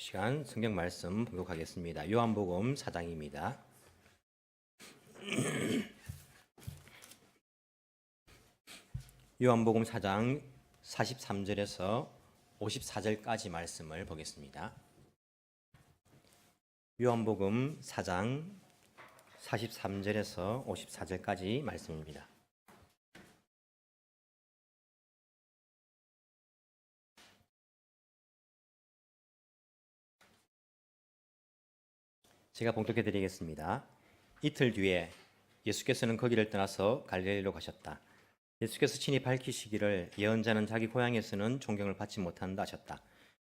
시간 성경 말씀 봉독하겠습니다. 요한복음 4장입니다. 요한복음 4장 43절에서 54절까지 말씀을 보겠습니다. 요한복음 4장 43절에서 54절까지 말씀입니다. 제가 봉독해 드리겠습니다. 이틀 뒤에 예수께서는 거기를 떠나서 갈릴리로 가셨다. 예수께서 친히 밝히시기를 예언자는 자기 고향에서는 존경을 받지 못한다 하셨다.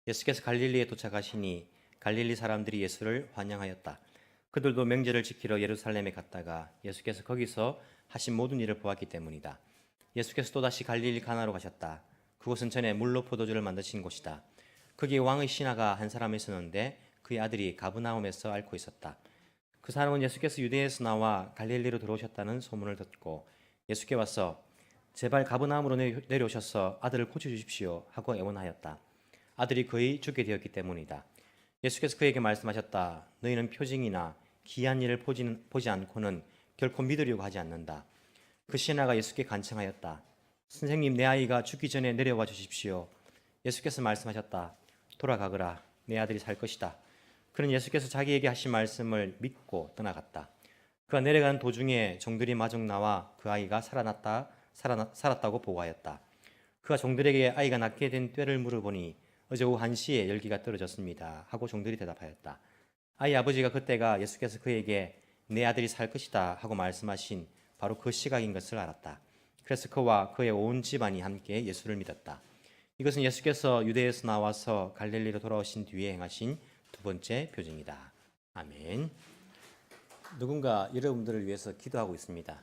예수께서 갈릴리에 도착하시니 갈릴리 사람들이 예수를 환영하였다. 그들도 명절을 지키러 예루살렘에 갔다가 예수께서 거기서 하신 모든 일을 보았기 때문이다. 예수께서 또다시 갈릴리 가나로 가셨다. 그곳은 전에 물로 포도주를 만드신 곳이다. 거기에 왕의 신하가 한 사람이 있었는데 그의 아들이 가브나움에서 앓고 있었다. 그 사람은 예수께서 유대에서 나와 갈릴리로 들어오셨다는 소문을 듣고 예수께 와서 제발 가브나움으로 내- 내려오셔서 아들을 고쳐 주십시오 하고 애원하였다. 아들이 거의 죽게 되었기 때문이다. 예수께서 그에게 말씀하셨다. 너희는 표징이나 기한 일을 보지, 않고는 결코 믿으려고 하지 않는다. 그 신하가 예수께 간청하였다. 선생님, 내 아이가 죽기 전에 내려와 주십시오. 예수께서 말씀하셨다. 돌아가거라. 내 아들이 살 것이다. 그는 예수께서 자기에게 하신 말씀을 믿고 떠나갔다. 그가 내려가는 도중에 종들이 마중 나와 그 아이가 살아났다, 살아나, 살았다고 보고하였다. 그가 종들에게 아이가 낳게 된 때를 물어보니 어제 오후 1시에 열기가 떨어졌습니다. 하고 종들이 대답하였다. 아이 아버지가 그때가 예수께서 그에게 내 아들이 살 것이다 하고 말씀하신 바로 그 시각인 것을 알았다. 그래서 그와 그의 온 집안이 함께 예수를 믿었다. 이것은 예수께서 유대에서 나와서 갈릴리로 돌아오신 뒤에 행하신 두 번째 표징이다. 아멘. 누군가 여러분들을 위해서 기도하고 있습니다.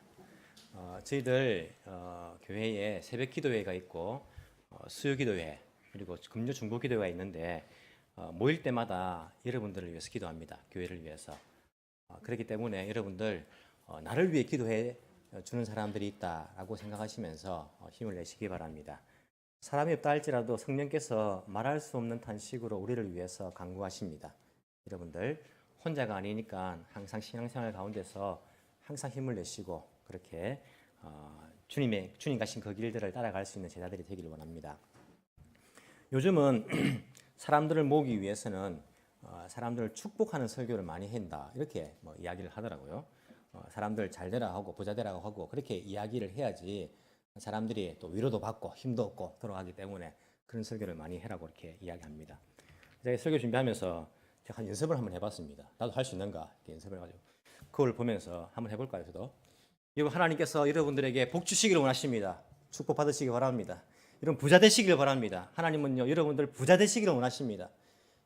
어, 저희들 어, 교회에 새벽 기도회가 있고 어, 수요 기도회 그리고 금요 중보 기도회가 있는데 어, 모일 때마다 여러분들을 위해서 기도합니다. 교회를 위해서. 어, 그렇기 때문에 여러분들 어, 나를 위해 기도해 주는 사람들이 있다라고 생각하시면서 어, 힘을 내시기 바랍니다. 사람이 없다 할지라도 성령께서 말할 수 없는 탄식으로 우리를 위해서 간구하십니다. 여러분들 혼자가 아니니까 항상 신앙생활 가운데서 항상 힘을 내시고 그렇게 어, 주님의 주님 가신 그 길들을 따라갈 수 있는 제자들이 되기를 원합니다. 요즘은 사람들을 모으기 위해서는 어, 사람들을 축복하는 설교를 많이 한다 이렇게 뭐 이야기를 하더라고요. 어, 사람들 잘 되라 하고 부자 되라고 하고 그렇게 이야기를 해야지 사람들이 또 위로도 받고 힘도 얻고 돌아가기 때문에 그런 설교를 많이 해라고 이렇게 이야기합니다. 제가 설교 준비하면서 제가 한 연습을 한번 해봤습니다. 나도 할 수 있는가 이렇게 연습을 해가지고 그걸 보면서 한번 해볼까요, 저도? 여러분 하나님께서 여러분들에게 복 주시기를 원하십니다. 축복 받으시기 바랍니다. 여러분 부자 되시기를 바랍니다. 하나님은요 여러분들 부자 되시기를 원하십니다.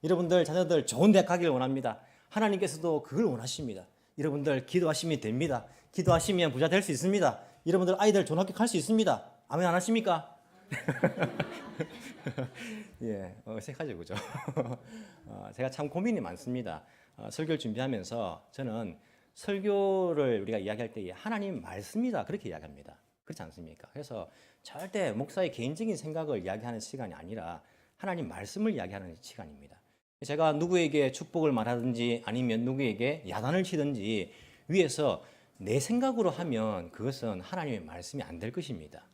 여러분들 자녀들 좋은 대학 가기를 원합니다. 하나님께서도 그걸 원하십니다. 여러분들 기도하시면 됩니다. 기도하시면 부자 될 수 있습니다. 여러분들 아이들 좋은 학교 갈 수 있습니다. 아멘 안 하십니까? 예, 어색하죠, 그죠? 어, 제가 참 고민이 많습니다. 어, 설교를 준비하면서 저는 설교를 우리가 이야기할 때 하나님 말씀이다 그렇게 이야기합니다. 그렇지 않습니까? 그래서 절대 목사의 개인적인 생각을 이야기하는 시간이 아니라 하나님 말씀을 이야기하는 시간입니다. 제가 누구에게 축복을 말하든지 아니면 누구에게 야단을 치든지 위에서 내 생각으로 하면 그것은 하나님의 말씀이 안 될 것입니다.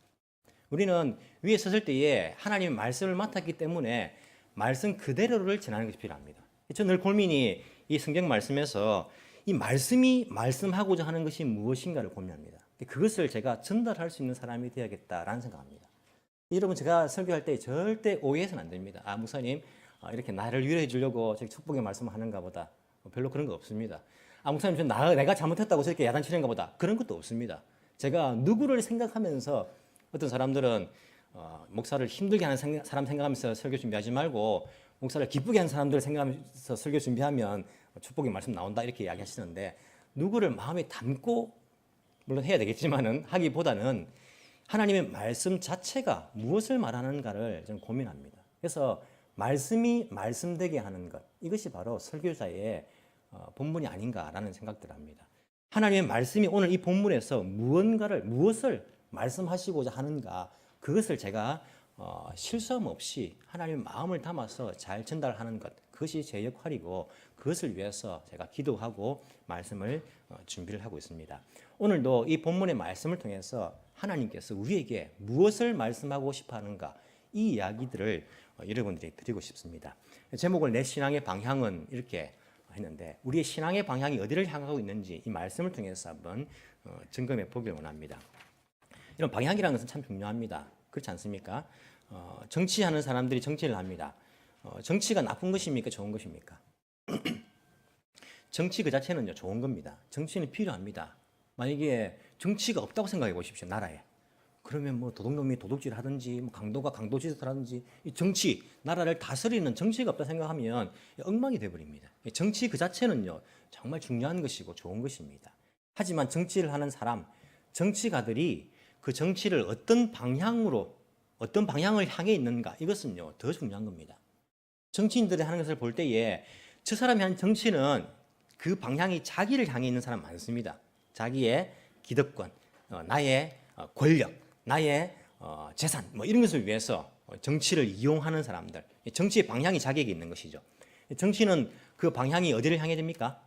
우리는 위에 섰을 때에 하나님의 말씀을 맡았기 때문에 말씀 그대로를 전하는 것이 필요합니다. 저늘 고민이 이 성경 말씀에서 이 말씀이 말씀하고자 하는 것이 무엇인가를 고민합니다. 그것을 제가 전달할 수 있는 사람이 되어야겠다라는 생각합니다. 여러분 제가 설교할 때 절대 오해해서는 안 됩니다. 아 목사님 아, 이렇게 나를 위로해 주려고 저기 축복의 말씀을 하는가 보다. 뭐 별로 그런 거 없습니다. 아저 나, 내가 잘못했다고 저렇게 야단치는가 보다. 그런 것도 없습니다. 제가 누구를 생각하면서 어떤 사람들은 어, 목사를 힘들게 하는 생각, 사람 생각하면서 설교 준비하지 말고 목사를 기쁘게 하는 사람들을 생각하면서 설교 준비하면 축복의 말씀 나온다 이렇게 이야기하시는데 누구를 마음에 담고 물론 해야 되겠지만은 하기보다는 하나님의 말씀 자체가 무엇을 말하는가를 좀 고민합니다. 그래서 말씀이 말씀되게 하는 것 이것이 바로 설교자의 어, 본분이 아닌가라는 생각들을 합니다. 하나님의 말씀이 오늘 이 본문에서 무언가를 무엇을 말씀하시고자 하는가 그것을 제가 어, 실수함 없이 하나님의 마음을 담아서 잘 전달하는 것 그것이 제 역할이고 그것을 위해서 제가 기도하고 말씀을 어, 준비를 하고 있습니다. 오늘도 이 본문의 말씀을 통해서 하나님께서 우리에게 무엇을 말씀하고 싶어 하는가 이 이야기들을 어, 여러분들에게 드리고 싶습니다. 제목을 내 신앙의 방향은 이렇게 했는데 우리의 신앙의 방향이 어디를 향하고 있는지 이 말씀을 통해서 한번 어, 점검해 보길 원합니다. 이런 방향이라는 것은 참 중요합니다. 그렇지 않습니까? 어, 정치하는 사람들이 정치를 합니다. 어, 정치가 나쁜 것입니까? 좋은 것입니까? 정치 그 자체는요 좋은 겁니다. 정치는 필요합니다. 만약에 정치가 없다고 생각해 보십시오 나라에. 그러면 뭐 도둑놈이 도둑질 하든지 뭐 강도가 강도짓을 하든지 이 정치 나라를 다스리는 정치가 없다 생각하면 엉망이 돼버립니다. 정치 그 자체는요 정말 중요한 것이고 좋은 것입니다. 하지만 정치를 하는 사람 정치가들이 그 정치를 어떤 방향으로 어떤 방향을 향해 있는가 이것은요 더 중요한 겁니다. 정치인들이 하는 것을 볼 때에 저 사람이 한 정치는 그 방향이 자기를 향해 있는 사람 많습니다. 자기의 기득권, 어, 나의 어, 권력, 나의 어, 재산 뭐 이런 것을 위해서 어, 정치를 이용하는 사람들. 정치의 방향이 자기에게 있는 것이죠. 정치는 그 방향이 어디를 향해 됩니까?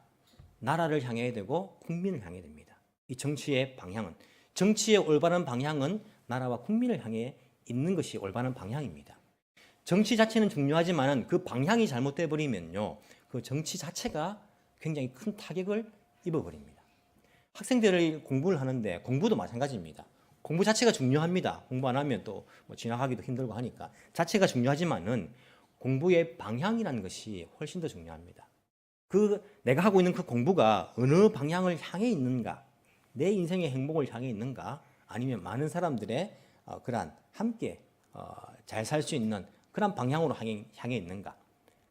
나라를 향해야 되고 국민을 향해야 됩니다. 이 정치의 방향은 정치의 올바른 방향은 나라와 국민을 향해 있는 것이 올바른 방향입니다. 정치 자체는 중요하지만은 그 방향이 잘못돼 버리면요. 그 정치 자체가 굉장히 큰 타격을 입어 버립니다. 학생들이 공부를 하는데 공부도 마찬가지입니다. 공부 자체가 중요합니다. 공부 안 하면 또뭐 지나가기도 힘들고 하니까 자체가 중요하지만은 공부의 방향이라는 것이 훨씬 더 중요합니다. 그 내가 하고 있는 그 공부가 어느 방향을 향해 있는가, 내 인생의 행복을 향해 있는가, 아니면 많은 사람들의 어, 그러한 함께 어, 잘 살 수 있는 그런 방향으로 향해, 향해 있는가,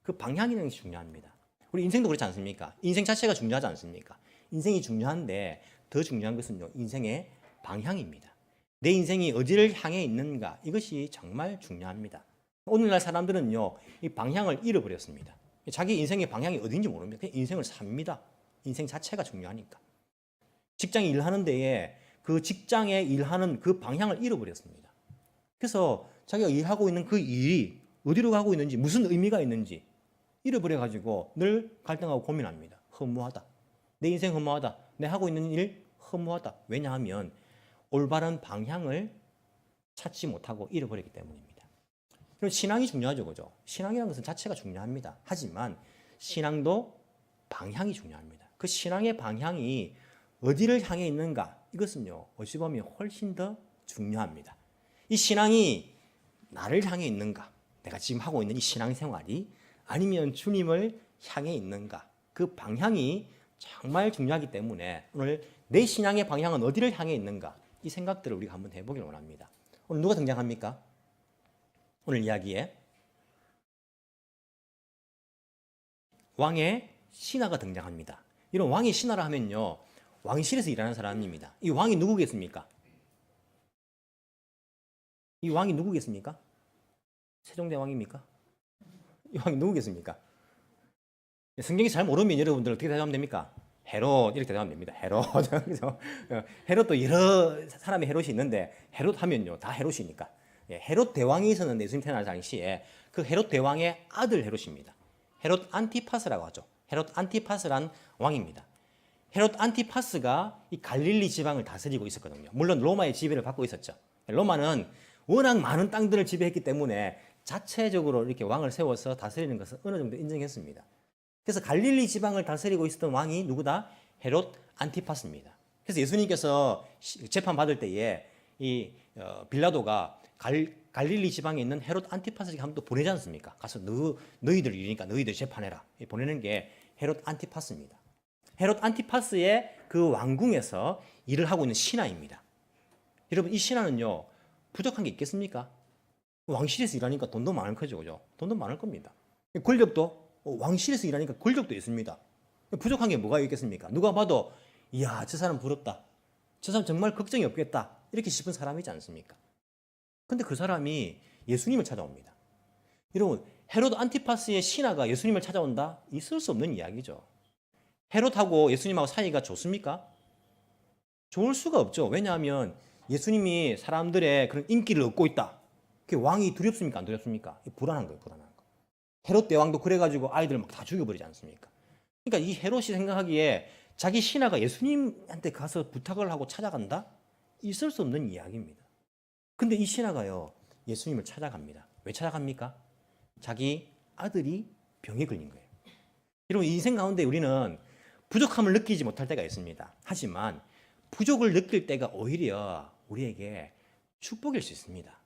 그 방향이라는 게 중요합니다. 우리 인생도 그렇지 않습니까? 인생 자체가 중요하지 않습니까? 인생이 중요한데 더 중요한 것은요, 인생의 방향입니다. 내 인생이 어디를 향해 있는가, 이것이 정말 중요합니다. 오늘날 사람들은요, 이 방향을 잃어버렸습니다. 자기 인생의 방향이 어딘지 모릅니다. 그냥 인생을 삽니다. 인생 자체가 중요하니까. 직장에 일하는 데에 그 직장에 일하는 그 방향을 잃어버렸습니다. 그래서 자기가 일하고 있는 그 일이 어디로 가고 있는지, 무슨 의미가 있는지 잃어버려 가지고 늘 갈등하고 고민합니다. 허무하다. 내 인생 허무하다. 내 하고 있는 일 허무하다. 왜냐하면 올바른 방향을 찾지 못하고 잃어버렸기 때문입니다. 그럼 신앙이 중요하죠, 그죠? 신앙이라는 것은 자체가 중요합니다. 하지만 신앙도 방향이 중요합니다. 그 신앙의 방향이 어디를 향해 있는가? 이것은요, 어찌 보면 훨씬 더 중요합니다. 이 신앙이 나를 향해 있는가? 내가 지금 하고 있는 이 신앙생활이 아니면 주님을 향해 있는가? 그 방향이 정말 중요하기 때문에 오늘 내 신앙의 방향은 어디를 향해 있는가? 이 생각들을 우리가 한번 해보길 원합니다. 오늘 누가 등장합니까? 오늘 이야기에 왕의 신하가 등장합니다. 이런 왕의 신하라 하면요. 왕실에서 일하는 사람입니다. 이 왕이 누구겠습니까? 이 왕이 누구겠습니까? 세종대왕입니까? 이 왕이 누구겠습니까? 성경이 잘 모르면 여러분들 어떻게 대답하면 됩니까? 헤롯 이렇게 대답하면 됩니다. 헤롯. 그래서 헤롯도 여러 사람의 헤롯이 있는데 헤롯 하면요 다 헤롯이니까. 예, 헤롯 대왕이 있었는데 예수님 태어날 당시에 그 헤롯 대왕의 아들 헤롯입니다. 헤롯 안티파스라고 하죠. 헤롯 안티파스란 왕입니다. 헤롯 안티파스가 이 갈릴리 지방을 다스리고 있었거든요. 물론 로마의 지배를 받고 있었죠. 로마는 워낙 많은 땅들을 지배했기 때문에 자체적으로 이렇게 왕을 세워서 다스리는 것을 어느 정도 인정했습니다. 그래서 갈릴리 지방을 다스리고 있었던 왕이 누구다? 헤롯 안티파스입니다. 그래서 예수님께서 재판 받을 때에 이 어, 빌라도가 갈, 갈릴리 지방에 있는 헤롯 안티파스에게 한번 또 보내지 않습니까? 가서 너, 너희들 일이니까 너희들 재판해라. 보내는 게 헤롯 안티파스입니다. 헤롯 안티파스의 그 왕궁에서 일을 하고 있는 신하입니다. 여러분 이 신하는요 부족한 게 있겠습니까? 왕실에서 일하니까 돈도 많을 거죠, 그죠? 돈도 많을 겁니다. 권력도 어, 왕실에서 일하니까 권력도 있습니다. 부족한 게 뭐가 있겠습니까? 누가 봐도 이야 저 사람 부럽다. 저 사람 정말 걱정이 없겠다. 이렇게 싶은 사람이지 않습니까? 근데 그 사람이 예수님을 찾아옵니다. 여러분 헤롯 안티파스의 신하가 예수님을 찾아온다? 있을 수 없는 이야기죠. 헤롯하고 예수님하고 사이가 좋습니까? 좋을 수가 없죠. 왜냐하면 예수님이 사람들의 그런 인기를 얻고 있다. 그 왕이 두렵습니까? 안 두렵습니까? 불안한 거예요, 불안한 거. 헤롯 대왕도 그래가지고 아이들 막 다 죽여버리지 않습니까? 그러니까 이 헤롯이 생각하기에 자기 신하가 예수님한테 가서 부탁을 하고 찾아간다? 있을 수 없는 이야기입니다. 근데 이 신하가요, 예수님을 찾아갑니다. 왜 찾아갑니까? 자기 아들이 병에 걸린 거예요. 여러분, 인생 가운데 우리는 부족함을 느끼지 못할 때가 있습니다. 하지만 부족을 느낄 때가 오히려 우리에게 축복일 수 있습니다.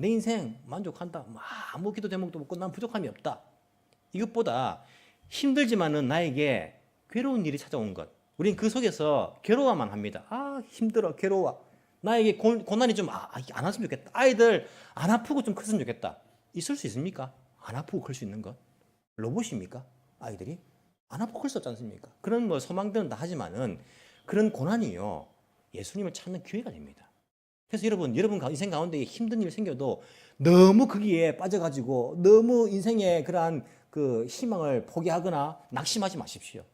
내 인생 만족한다. 뭐 아무 기도 제목도 없고 난 부족함이 없다. 이것보다 힘들지만은 나에게 괴로운 일이 찾아온 것. 우린 그 속에서 괴로워만 합니다. 아, 힘들어, 괴로워. 나에게 고, 고난이 좀 아, 안 왔으면 좋겠다. 아이들 안 아프고 좀 컸으면 좋겠다. 있을 수 있습니까? 안 아프고 클 수 있는 것? 로봇입니까? 아이들이? 안 아프고 클 수 없지 않습니까? 그런 뭐 소망들은 다 하지만은 그런 고난이요. 예수님을 찾는 기회가 됩니다. 그래서 여러분, 여러분 인생 가운데 힘든 일 생겨도 너무 거기에 빠져가지고 너무 인생의 그러한 그 희망을 포기하거나 낙심하지 마십시오.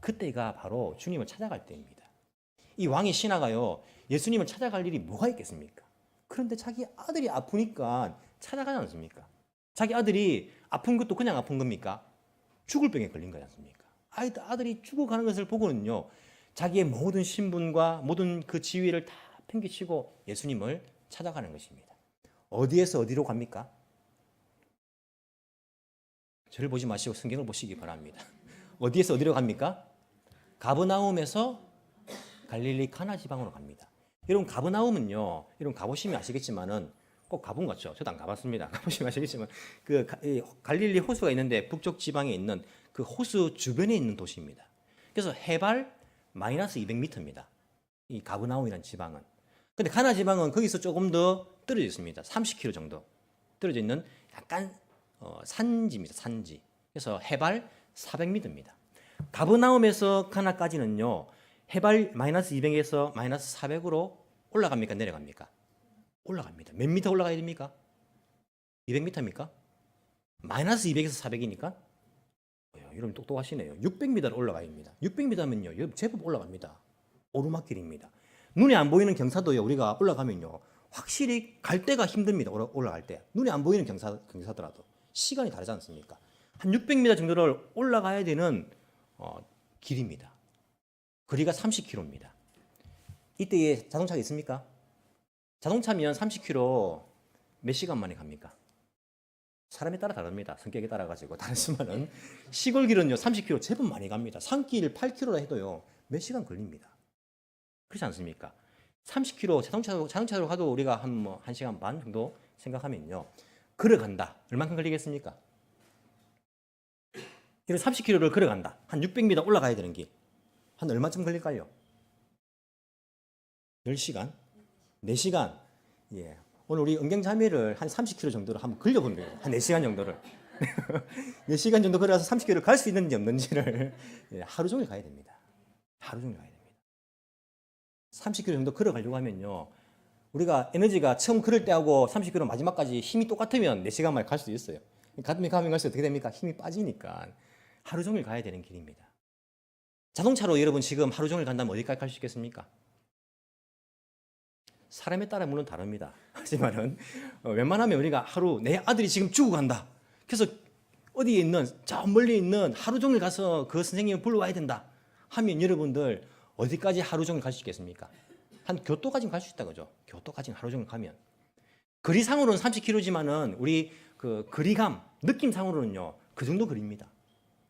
그때가 바로 주님을 찾아갈 때입니다. 이 왕의 신하가요, 예수님을 찾아갈 일이 뭐가 있겠습니까? 그런데 자기 아들이 아프니까 찾아가지 않습니까? 자기 아들이 아픈 것도 그냥 아픈 겁니까? 죽을 병에 걸린 거지 않습니까? 아이들, 아들이 죽어가는 것을 보고는요, 자기의 모든 신분과 모든 그 지위를 다 팽개치고 예수님을 찾아가는 것입니다. 어디에서 어디로 갑니까? 저를 보지 마시고 성경을 보시기 바랍니다. 어디에서 어디로 갑니까? 가브나움에서 갈릴리 카나 지방으로 갑니다. 여러분 가브나움은요. 여러분 가보시면 아시겠지만은 꼭 가본 것 같죠. 저도 안 가봤습니다. 가보시면 아시겠지만 그 갈릴리 호수가 있는데 북쪽 지방에 있는 그 호수 주변에 있는 도시입니다. 그래서 해발 마이너스 200m입니다. 이 가브나움이라는 지방은. 근데 가나 지방은 거기서 조금 더 떨어져 있습니다. 30km 정도 떨어져 있는 약간 어, 산지입니다. 산지. 그래서 해발 400m입니다. 가브나움에서 가나까지는요. 해발 마이너스 200에서 마이너스 400으로 올라갑니까? 내려갑니까? 올라갑니다. 몇 미터 올라가야 됩니까? 200m입니까? 마이너스 200에서 400이니까? 여러분 똑똑하시네요. 600m를 올라가야 됩니다. 600m면요. 제법 올라갑니다. 오르막길입니다. 눈에 안 보이는 경사도요. 우리가 올라가면요. 확실히 갈 때가 힘듭니다. 올라- 올라갈 때. 눈에 안 보이는 경사, 경사더라도. 시간이 다르지 않습니까? 한 600m 정도를 올라가야 되는 어, 길입니다. 거리가 30km입니다. 이때에 자동차가 있습니까? 자동차면 30km 몇 시간 만에 갑니까? 사람에 따라 다릅니다. 성격에 따라 가지고 다르지만은 시골 길은요 30km 제법 많이 갑니다. 산길 8km라 해도요 몇 시간 걸립니다. 그렇지 않습니까? 30km 자동차로 자동차로 가도 우리가 한 뭐 1시간 반 정도 생각하면요. 걸어간다. 얼마큼 걸리겠습니까? 이런 30km를 걸어간다. 한 600m 올라가야 되는 길. 한 얼마쯤 걸릴까요? 10시간? 4시간? 예. 오늘 우리 은경자매를 한 30km 정도로 한번 걸려본 거예요. 한 4시간 정도를. 4시간 정도 걸어서 30km 갈수 있는지 없는지를 예, 하루 종일 가야 됩니다. 하루 종일 가야 됩니다. 30km 정도 걸어가려고 하면요. 우리가 에너지가 처음 걸을 때하고 30km 마지막까지 힘이 똑같으면 4시간 만에 갈수 있어요. 가면 가면 갈수록 어떻게 됩니까? 힘이 빠지니까 하루 종일 가야 되는 길입니다. 자동차로 여러분 지금 하루 종일 간다면 어디까지 갈 수 있겠습니까? 사람에 따라 물론 다릅니다. 하지만은 어, 웬만하면 우리가 하루 내 아들이 지금 죽어간다. 그래서 어디에 있는 저 멀리 있는 하루 종일 가서 그 선생님을 불러와야 된다. 하면 여러분들 어디까지 하루 종일 갈 수 있겠습니까? 한 교토까지는 갈수 있다 그죠? 교토까지는 하루 종일 가면 거리상으로는 30km지만은 우리 그 거리감 느낌상으로는요 그 정도 거리입니다.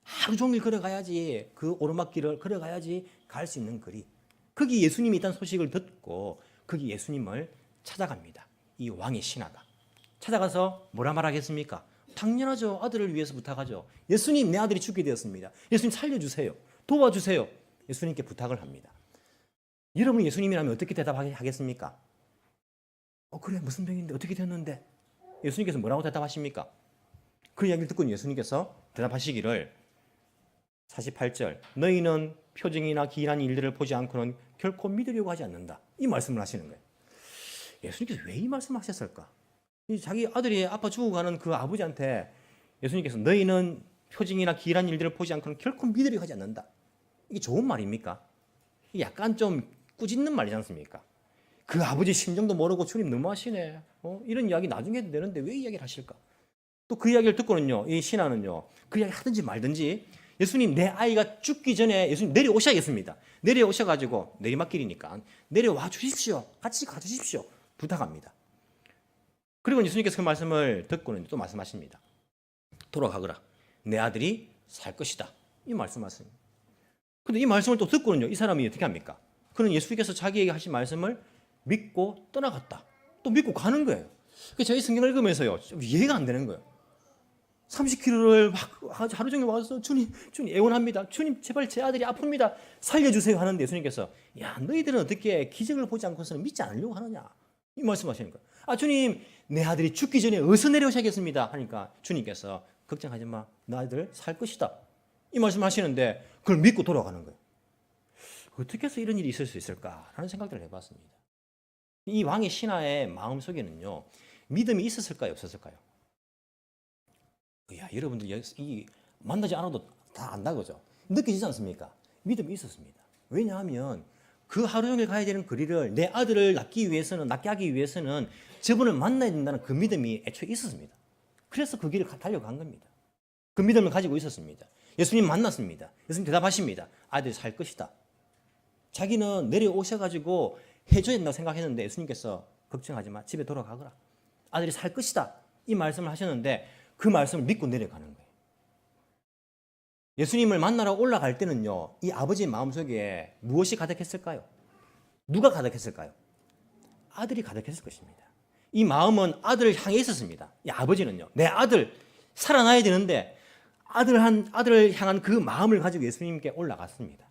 하루 종일 걸어가야지 그 오르막길을 걸어가야지 갈 수 있는 거리. 거기 예수님이 있다는 소식을 듣고 거기 예수님을 찾아갑니다. 이 왕의 신하가 찾아가서 뭐라 말하겠습니까? 당연하죠. 아들을 위해서 부탁하죠. 예수님 내 아들이 죽게 되었습니다. 예수님 살려주세요. 도와주세요. 예수님께 부탁을 합니다. 여러분 예수님이라면 어떻게 대답하겠습니까? 어 그래 무슨 병인데 어떻게 됐는데 예수님께서 뭐라고 대답하십니까? 그 이야기를 듣고 예수님께서 대답하시기를 48절 너희는 표징이나 기이한 일들을 보지 않고는 결코 믿으려고 하지 않는다. 이 말씀을 하시는 거예요. 예수님께서 왜 이 말씀 하셨을까? 이 자기 아들이 아빠 죽어가는 그 아버지한테 예수님께서 너희는 표징이나 기이한 일들을 보지 않고는 결코 믿으려고 하지 않는다. 이게 좋은 말입니까? 약간 좀 꾸짖는 말이지 않습니까? 그 아버지 심정도 모르고 주님 너무하시네. 어? 이런 이야기 나중에 해도 되는데 왜 이야기를 하실까? 또 그 이야기를 듣고는요, 이 신하는요, 그 이야기 하든지 말든지 예수님 내 아이가 죽기 전에 예수님 내려오셔야겠습니다. 내려오셔가지고 내리막길이니까 내려와 주십시오. 같이 가주십시오. 부탁합니다. 그리고 예수님께서 그 말씀을 듣고는 또 말씀하십니다. 돌아가거라. 내 아들이 살 것이다. 이 말씀하십니다. 근데 이 말씀을 또 듣고는요, 이 사람이 어떻게 합니까? 그는 예수님께서 자기에게 하신 말씀을 믿고 떠나갔다. 또 믿고 가는 거예요. 그래서 저희 성경을 읽으면서요, 좀 이해가 안 되는 거예요. 30km를 막 하루 종일 와서 주님, 주님 애원합니다. 주님 제발 제 아들이 아픕니다. 살려주세요 하는데 예수님께서 야 너희들은 어떻게 기적을 보지 않고서는 믿지 않으려고 하느냐 이 말씀하시는 거예요. 아 주님 내 아들이 죽기 전에 어서 내려오셔야겠습니다 하니까 주님께서 걱정하지 마, 너 아들 살 것이다 이 말씀하시는데 그걸 믿고 돌아가는 거예요. 어떻게 해서 이런 일이 있을 수 있을까라는 생각들을 해봤습니다. 이 왕의 신하의 마음 속에는요 믿음이 있었을까요, 없었을까요? 야, 여러분들 여- 이 만나지 않아도 다 안다 그죠? 느껴지지 않습니까? 믿음이 있었습니다. 왜냐하면 그 하루 종일 가야 되는 거리를 내 아들을 낳기 위해서는 낳게 하기 위해서는 저분을 만나야 된다는 그 믿음이 애초에 있었습니다. 그래서 그 길을 가- 달려간 겁니다. 그 믿음을 가지고 있었습니다. 예수님 만났습니다. 예수님 대답하십니다. 아들이 살 것이다. 자기는 내려오셔가지고 해줘야 된다고 생각했는데 예수님께서 걱정하지 마. 집에 돌아가거라. 아들이 살 것이다. 이 말씀을 하셨는데 그 말씀을 믿고 내려가는 거예요. 예수님을 만나러 올라갈 때는요, 이 아버지의 마음속에 무엇이 가득했을까요? 누가 가득했을까요? 아들이 가득했을 것입니다. 이 마음은 아들을 향해 있었습니다. 이 아버지는요, 내 아들 살아나야 되는데 아들 한 아들을 향한 그 마음을 가지고 예수님께 올라갔습니다.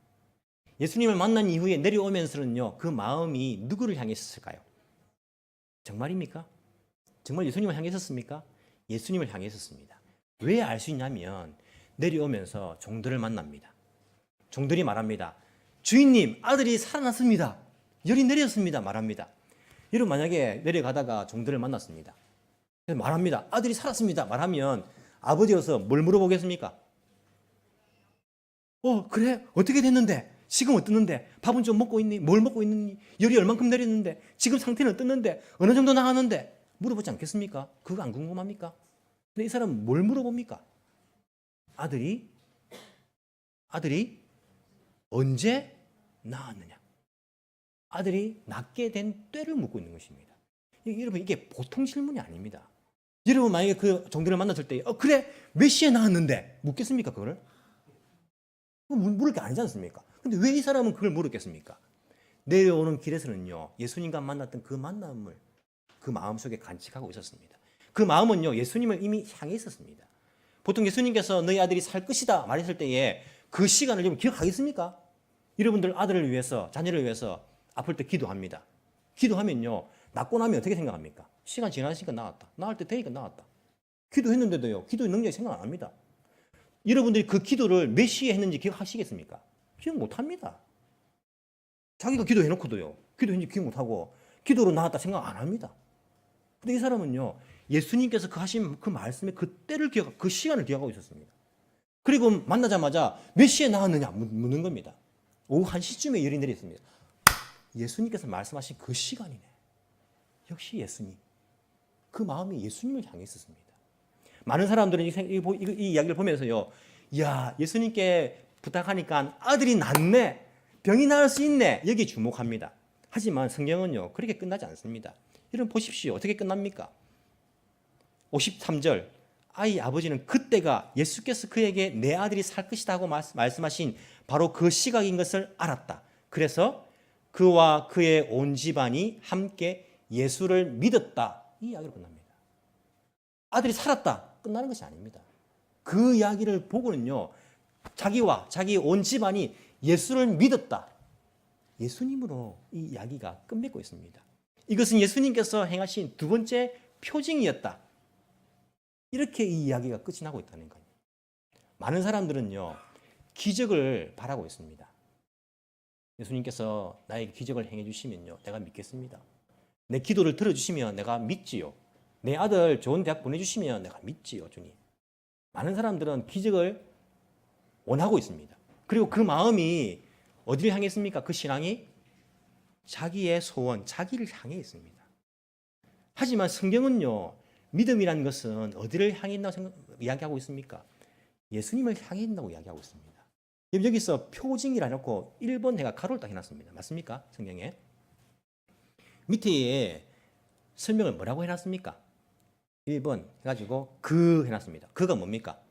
예수님을 만난 이후에 내려오면서는요, 그 마음이 누구를 향해 있었을까요? 정말입니까? 정말 예수님을 향해 있었습니까? 예수님을 향해 있었습니다. 왜 알 수 있냐면 내려오면서 종들을 만납니다. 종들이 말합니다. 주인님, 아들이 살아났습니다. 열이 내렸습니다. 말합니다. 여러분 만약에 내려가다가 종들을 만났습니다. 말합니다. 아들이 살았습니다. 말하면 아버지여서 뭘 물어보겠습니까? 어, 그래? 어떻게 됐는데? 지금 어떻는데? 밥은 좀 먹고 있니? 뭘 먹고 있니? 열이 얼만큼 내렸는데? 지금 상태는 어떻는데? 어느 정도 나가는데? 물어보지 않겠습니까? 그거 안 궁금합니까? 근데 이 사람은 뭘 물어봅니까? 아들이 아들이 언제 낳았느냐? 아들이 낳게 된 때를 묻고 있는 것입니다. 이- 여러분 이게 보통 질문이 아닙니다. 여러분 만약에 그 종들을 만났을 때, 어 그래 몇 시에 낳았는데 묻겠습니까 그거를? 물을 게 아니지 않습니까? 근데 왜 이 사람은 그걸 물었겠습니까? 내려오는 길에서는요 예수님과 만났던 그 만남을 그 마음 속에 간직하고 있었습니다. 그 마음은요 예수님을 이미 향해 있었습니다. 보통 예수님께서 너희 아들이 살 것이다 말했을 때에 그 시간을 좀 기억하겠습니까? 여러분들 아들을 위해서 자녀를 위해서 아플 때 기도합니다. 기도하면요 낳고 나면 어떻게 생각합니까? 시간 지나니까 나왔다. 나을 때 되니까 나왔다. 기도했는데도요 기도의 능력이 생각 안 합니다. 여러분들이 그 기도를 몇 시에 했는지 기억하시겠습니까? 기억 못 합니다. 자기가 기도해놓고도요 기도했는지 기억 못 하고 기도로 나왔다 생각 안 합니다. 근데 이 사람은요 예수님께서 그 하신 그 말씀의 그 때를 기억, 그 시간을 기억하고 있었습니다. 그리고 만나자마자 몇 시에 나왔느냐 묻- 묻는 겁니다. 오후 1시쯤에 열이 내렸습니다. 예수님께서 말씀하신 그 시간이네. 역시 예수님. 그 마음이 예수님을 향해 있었습니다. 많은 사람들은 이, 생- 이, 보- 이, 이 이야기를 보면서요. 야, 예수님께 부탁하니까 아들이 낫네. 병이 나을 수 있네. 여기 주목합니다. 하지만 성경은요. 그렇게 끝나지 않습니다. 여러분 보십시오. 어떻게 끝납니까? 53절 아이 아버지는 그때가 예수께서 그에게 내 아들이 살 것이다 말씀- 말씀하신 바로 그 시각인 것을 알았다. 그래서 그와 그의 온 집안이 함께 예수를 믿었다. 이 이야기로 끝납니다. 아들이 살았다. 끝나는 것이 아닙니다. 그 이야기를 보고는요. 자기와 자기 온 집안이 예수를 믿었다. 예수님으로 이 이야기가 끝맺고 있습니다. 이것은 예수님께서 행하신 두 번째 표징이었다. 이렇게 이 이야기가 끝이 나고 있다는 거예요. 많은 사람들은요, 기적을 바라고 있습니다. 예수님께서 나에게 기적을 행해 주시면요, 내가 믿겠습니다. 내 기도를 들어주시면 내가 믿지요. 내 아들 좋은 대학 보내주시면 내가 믿지요, 주님. 많은 사람들은 기적을 원하고 있습니다. 그리고 그 마음이 어디를 향했습니까? 그 신앙이 자기의 소원, 자기를 향해 있습니다. 하지만 성경은요, 믿음이라는 것은 어디를 향해 있다고 생각, 이야기하고 있습니까? 예수님을 향해 있다고 이야기하고 있습니다. 여기서 표징이라 해놓고 1번 해가 가로를 딱 해놨습니다. 맞습니까? 성경에. 밑에 설명을 뭐라고 해놨습니까? 1번 해가지고 그 해놨습니다. 그가 뭡니까?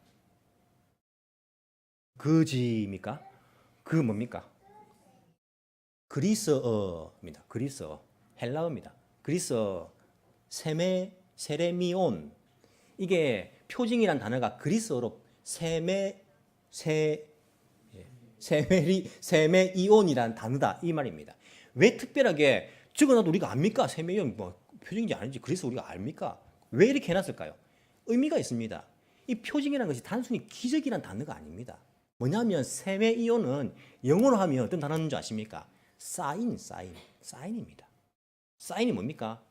그지입니까? 그 뭡니까? 그리스어입니다. 그리스어. 헬라어입니다. 그리스어 세메 세레미온 이게 표징이란 단어가 그리스어로 세메 세 예, 세메리 세메이온이라는 단어다 이 말입니다. 왜 특별하게 적어놔도 우리가 압니까? 세메이온 뭐 표징인지 아닌지 그래서 우리가 압니까? 왜 이렇게 해놨을까요? 의미가 있습니다. 이 표징이라는 것이 단순히 기적이란 단어가 아닙니다. 뭐냐면 세메이온은 영어로 하면 어떤 단어인 줄 아십니까? 사인, 사인, 사인입니다. 사인이 뭡니까?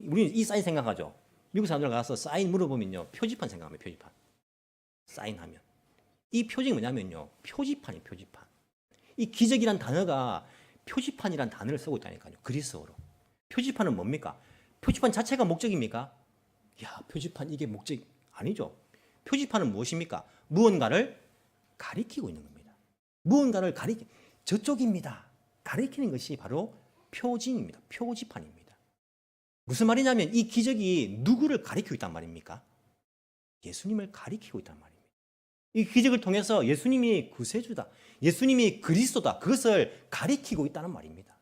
우리는 이 사인 생각하죠. 미국 사람들 가서 사인 물어보면요. 표지판 생각합니다. 표지판. 사인하면. 이 표징이 뭐냐면요. 표지판이 표지판. 이 기적이란 단어가 표지판이란 단어를 쓰고 있다니까요. 그리스어로. 표지판은 뭡니까? 표지판 자체가 목적입니까? 야, 표지판 이게 목적 아니죠. 표지판은 무엇입니까? 무언가를 가리키고 있는 겁니다. 무언가를 가리키 저쪽입니다. 가리키는 것이 바로 표징입니다. 표지판입니다. 무슨 말이냐면 이 기적이 누구를 가리키고 있단 말입니까? 예수님을 가리키고 있단 말입니다. 이 기적을 통해서 예수님이 구세주다. 예수님이 그리스도다. 그것을 가리키고 있다는 말입니다.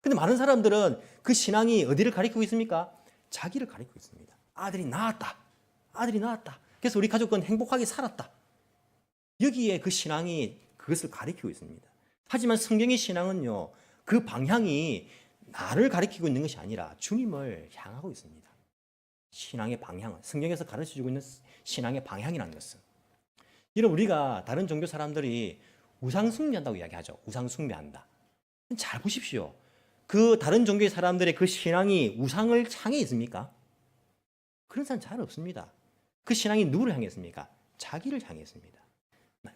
근데 많은 사람들은 그 신앙이 어디를 가리키고 있습니까? 자기를 가리키고 있습니다. 아들이 낳았다. 아들이 낳았다. 그래서 우리 가족은 행복하게 살았다. 여기에 그 신앙이 그것을 가리키고 있습니다. 하지만 성경의 신앙은요, 그 방향이 나를 가리키고 있는 것이 아니라 주님을 향하고 있습니다. 신앙의 방향은 성경에서 가르쳐 주고 있는 신앙의 방향이라는 것은 여러분 우리가 다른 종교 사람들이 우상 숭배한다고 이야기하죠. 우상 숭배한다. 잘 보십시오. 그 다른 종교의 사람들의 그 신앙이 우상을 향해 있습니까? 그런 사람 잘 없습니다. 그 신앙이 누구를 향했습니까? 자기를 향했습니다.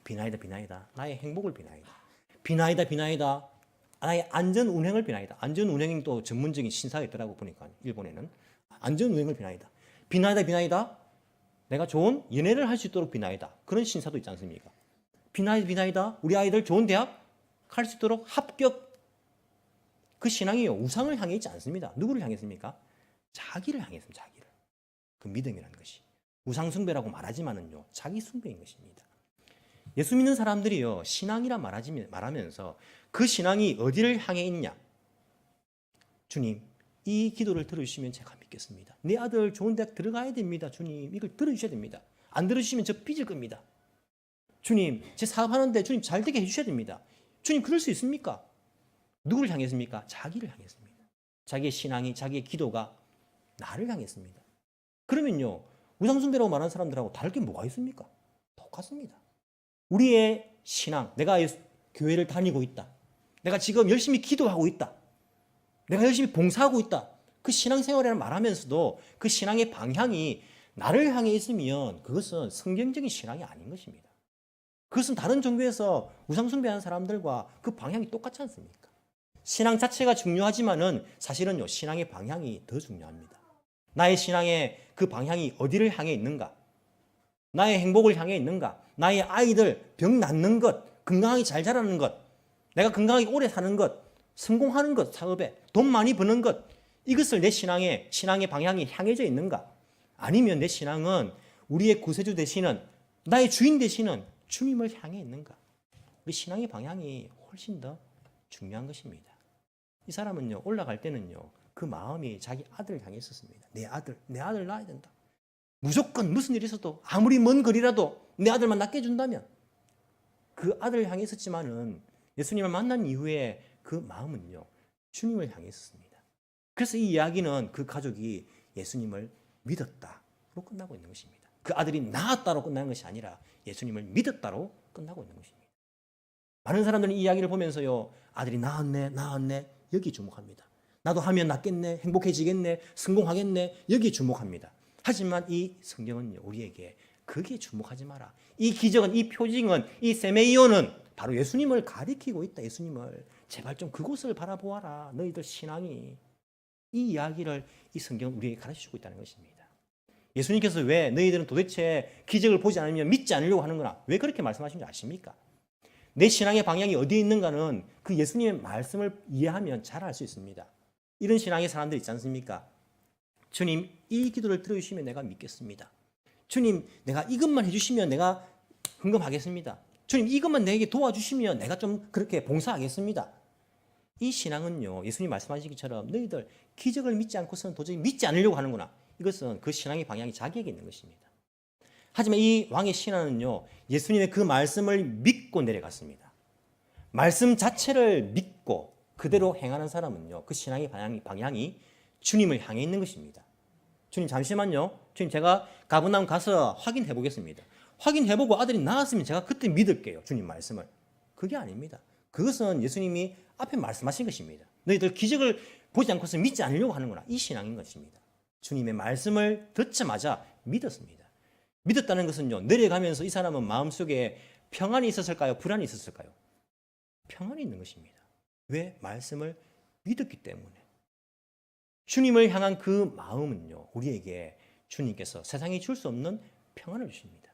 비나이다 비나이다. 나의 행복을 비나이다. 비나이다 비나이다. 나의 안전 운행을 비나이다. 안전 운행이 또 전문적인 신사가 있더라고 보니까 일본에는 안전 운행을 비나이다. 비나이다 비나이다. 내가 좋은 연애를 할 수 있도록 비나이다. 그런 신사도 있지 않습니까? 비나이다 비나이다. 우리 아이들 좋은 대학 갈 수 있도록 합격. 그 신앙이요 우상을 향해 있지 않습니다. 누구를 향했습니까? 자기를 향했습니다. 자기를. 그 믿음이라는 것이 우상 숭배라고 말하지만은요 자기 숭배인 것입니다. 예수 믿는 사람들이요 신앙이라 말하지 말하면서 그 신앙이 어디를 향해 있냐? 주님, 이 기도를 들으시면 제가 믿겠습니다. 내 아들 좋은 대학 들어가야 됩니다. 주님, 이걸 들어주셔야 됩니다. 안 들으시면 저 삐질 겁니다. 주님, 제 사업하는데 주님 잘 되게 해주셔야 됩니다. 주님, 그럴 수 있습니까? 누구를 향했습니까? 자기를 향했습니다. 자기의 신앙이, 자기의 기도가 나를 향했습니다. 그러면요, 우상숭배라고 말하는 사람들하고 다를 게 뭐가 있습니까? 똑같습니다. 우리의 신앙, 내가 교회를 다니고 있다. 내가 지금 열심히 기도하고 있다. 내가 열심히 봉사하고 있다. 그 신앙생활을 말하면서도 그 신앙의 방향이 나를 향해 있으면 그것은 성경적인 신앙이 아닌 것입니다. 그것은 다른 종교에서 우상숭배하는 사람들과 그 방향이 똑같지 않습니까? 신앙 자체가 중요하지만은 사실은요, 신앙의 방향이 더 중요합니다. 나의 신앙의 그 방향이 어디를 향해 있는가? 나의 행복을 향해 있는가? 나의 아이들 병 낫는 것, 건강하게 잘 자라는 것, 내가 건강하게 오래 사는 것, 성공하는 것, 사업에 돈 많이 버는 것, 이것을 내 신앙의 신앙의 방향이 향해져 있는가? 아니면 내 신앙은 우리의 구세주 되시는 나의 주인 되시는 주님을 향해 있는가? 우리 신앙의 방향이 훨씬 더 중요한 것입니다. 이 사람은요 올라갈 때는요 그 마음이 자기 아들을 향해 있었습니다. 내 아들, 내 아들 낳아야 된다. 무조건 무슨 일이 있어도 아무리 먼 거리라도 내 아들만 낳게 해준다면 그 아들을 향해 있었지만은 예수님을 만난 이후에 그 마음은요 주님을 향해 있었습니다. 그래서 이 이야기는 그 가족이 예수님을 믿었다로 끝나고 있는 것입니다. 그 아들이 낳았다로 끝나는 것이 아니라 예수님을 믿었다로 끝나고 있는 것입니다. 많은 사람들은 이 이야기를 보면서요 아들이 낳았네 낳았네 여기 주목합니다. 나도 하면 낫겠네 행복해지겠네 성공하겠네 여기 주목합니다. 하지만 이 성경은요 우리에게 거기에 주목하지 마라. 이 기적은 이 표징은 이 세메이온은 바로 예수님을 가리키고 있다. 예수님을 제발 좀 그곳을 바라보아라. 너희들 신앙이 이 이야기를 이 성경 우리에게 가르쳐 주고 있다는 것입니다. 예수님께서 왜 너희들은 도대체 기적을 보지 않으면 믿지 않으려고 하는구나. 왜 그렇게 말씀하신 줄 아십니까? 내 신앙의 방향이 어디에 있는가는 그 예수님의 말씀을 이해하면 잘 알 수 있습니다. 이런 신앙의 사람들 있지 않습니까? 주님, 이 기도를 들어주시면 내가 믿겠습니다. 주님, 내가 이것만 해주시면 내가 흥금하겠습니다. 주님, 이것만 내게 도와주시면 내가 좀 그렇게 봉사하겠습니다. 이 신앙은요, 예수님 말씀하시기처럼 너희들 기적을 믿지 않고서는 도저히 믿지 않으려고 하는구나. 이것은 그 신앙의 방향이 자기에게 있는 것입니다. 하지만 이 왕의 신앙은요, 예수님의 그 말씀을 믿고 내려갔습니다. 말씀 자체를 믿고 그대로 행하는 사람은요, 그 신앙의 방향이, 방향이 주님을 향해 있는 것입니다. 주님 잠시만요. 주님 제가 가브나움 가서 확인해 보겠습니다. 확인해 보고 아들이 나았으면 제가 그때 믿을게요. 주님 말씀을. 그게 아닙니다. 그것은 예수님이 앞에 말씀하신 것입니다. 너희들 기적을 보지 않고서 믿지 않으려고 하는구나. 이 신앙인 것입니다. 주님의 말씀을 듣자마자 믿었습니다. 믿었다는 것은요. 내려가면서 이 사람은 마음속에 평안이 있었을까요? 불안이 있었을까요? 평안이 있는 것입니다. 왜? 말씀을 믿었기 때문에. 주님을 향한 그 마음은요, 우리에게 주님께서 세상이 줄 수 없는 평안을 주십니다.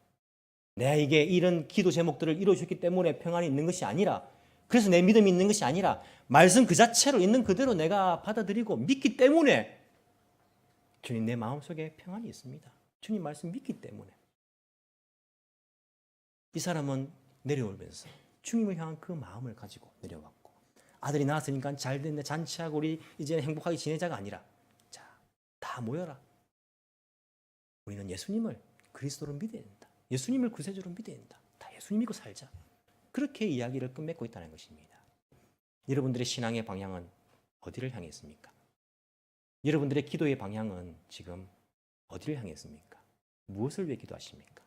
내게 이런 기도 제목들을 이루어주기 때문에 평안이 있는 것이 아니라, 그래서 내 믿음이 있는 것이 아니라, 말씀 그 자체로 있는 그대로 내가 받아들이고 믿기 때문에, 주님 내 마음속에 평안이 있습니다. 주님 말씀 믿기 때문에. 이 사람은 내려오면서 주님을 향한 그 마음을 가지고 내려왔고, 아들이 낳았으니까 잘 됐네 잔치하고 우리 이제 행복하게 지내자가 아니라 자 다 모여라 우리는 예수님을 그리스도로 믿어야 된다 예수님을 구세주로 믿어야 된다 다 예수님 믿고 살자 그렇게 이야기를 끝맺고 있다는 것입니다 여러분들의 신앙의 방향은 어디를 향해 있습니까? 여러분들의 기도의 방향은 지금 어디를 향해 있습니까? 무엇을 위해 기도하십니까?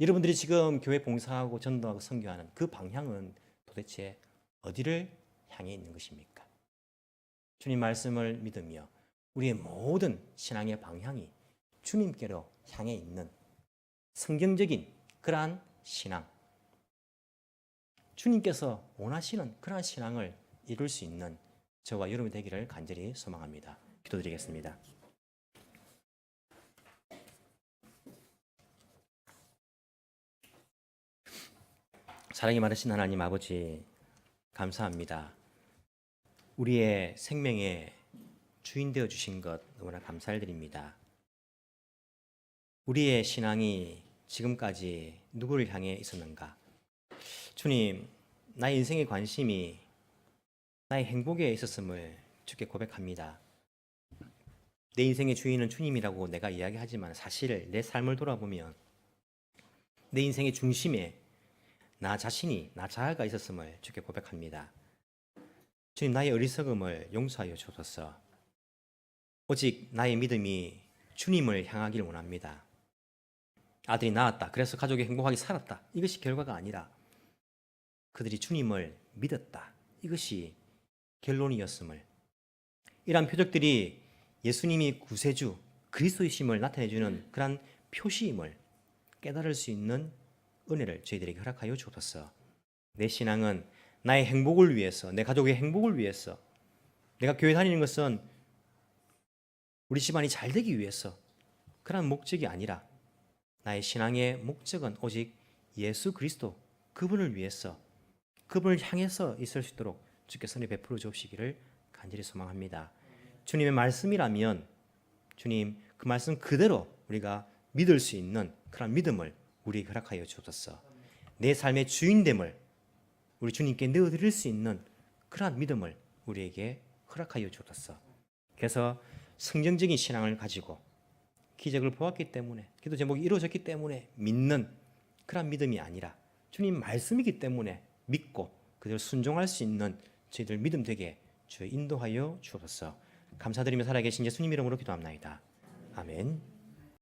여러분들이 지금 교회 봉사하고 전도하고 선교하는 그 방향은 도대체 어디를 향해 있는 것입니까? 주님 말씀을 믿으며 우리의 모든 신앙의 방향이 주님께로 향해 있는 성경적인 그러한 신앙, 주님께서 원하시는 그러한 신앙을 이룰 수 있는 저와 여러분이 되기를 간절히 소망합니다. 기도드리겠습니다. 사랑이 많으신 하나님 아버지 감사합니다. 우리의 생명의 주인 되어 주신 것 너무나 감사를 드립니다. 우리의 신앙이 지금까지 누구를 향해 있었는가? 주님, 나의 인생의 관심이 나의 행복에 있었음을 주께 고백합니다. 내 인생의 주인은 주님이라고 내가 이야기하지만 사실 내 삶을 돌아보면 내 인생의 중심에 나 자신이 나 자아가 있었음을 주께 고백합니다. 주님 나의 어리석음을 용서하여 주소서. 오직 나의 믿음이 주님을 향하기를 원합니다. 아들이 낳았다. 그래서 가족이 행복하게 살았다. 이것이 결과가 아니라 그들이 주님을 믿었다. 이것이 결론이었음을. 이러한 표적들이 예수님이 구세주, 그리스도이심을 나타내주는 그러한 표시임을 깨달을 수 있는 은혜를 저희들에게 허락하여 주옵소서. 내 신앙은 나의 행복을 위해서, 내 가족의 행복을 위해서, 내가 교회 다니는 것은 우리 집안이 잘 되기 위해서 그런 목적이 아니라 나의 신앙의 목적은 오직 예수 그리스도 그분을 위해서 그분을 향해서 있을 수 있도록 주께서 는 베풀어 주옵시기를 간절히 소망합니다. 주님의 말씀이라면 주님 그 말씀 그대로 우리가 믿을 수 있는 그런 믿음을 우리에게 허락하여 주옵소서. 내 삶의 주인됨을 우리 주님께 내어드릴 수 있는 그러한 믿음을 우리에게 허락하여 주옵소서. 그래서 성경적인 신앙을 가지고 기적을 보았기 때문에 기도 제목이 이루어졌기 때문에 믿는 그런 믿음이 아니라 주님 말씀이기 때문에 믿고 그들 순종할 수 있는 저희들 믿음 되게 주 인도하여 주옵소서. 감사드리며 살아계신 예수님 이름으로 기도합나이다. 아멘.